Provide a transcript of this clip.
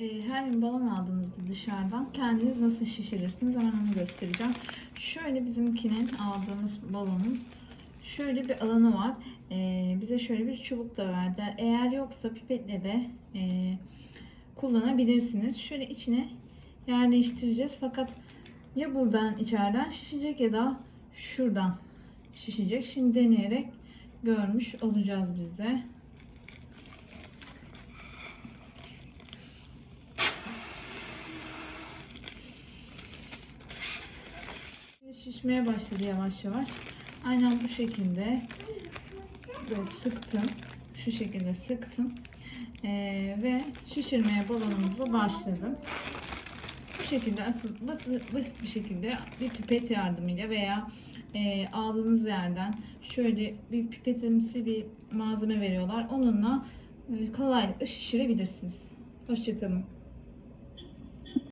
Ee, her gün balon aldığınızda dışarıdan kendiniz nasıl şişirirsiniz hemen onu göstereceğim. Şöyle bizimkinin aldığımız balonun şöyle bir alanı var. Ee, bize şöyle bir çubuk da verdiler. Eğer yoksa pipetle de e, kullanabilirsiniz. Şöyle içine yerleştireceğiz. Fakat ya buradan içeriden şişecek ya da şuradan şişecek. Şimdi deneyerek görmüş olacağız biz de. Şişmeye başladı yavaş yavaş. Aynen bu şekilde böyle sıktım. Şu şekilde sıktım. Ee, ve şişirmeye balonumuzu başladım. Bu şekilde asıl basit, basit bir şekilde bir pipet yardımıyla veya e, aldığınız yerden şöyle bir pipetimsi bir malzeme veriyorlar. Onunla e, kolaylıkla şişirebilirsiniz. Hoşçakalın.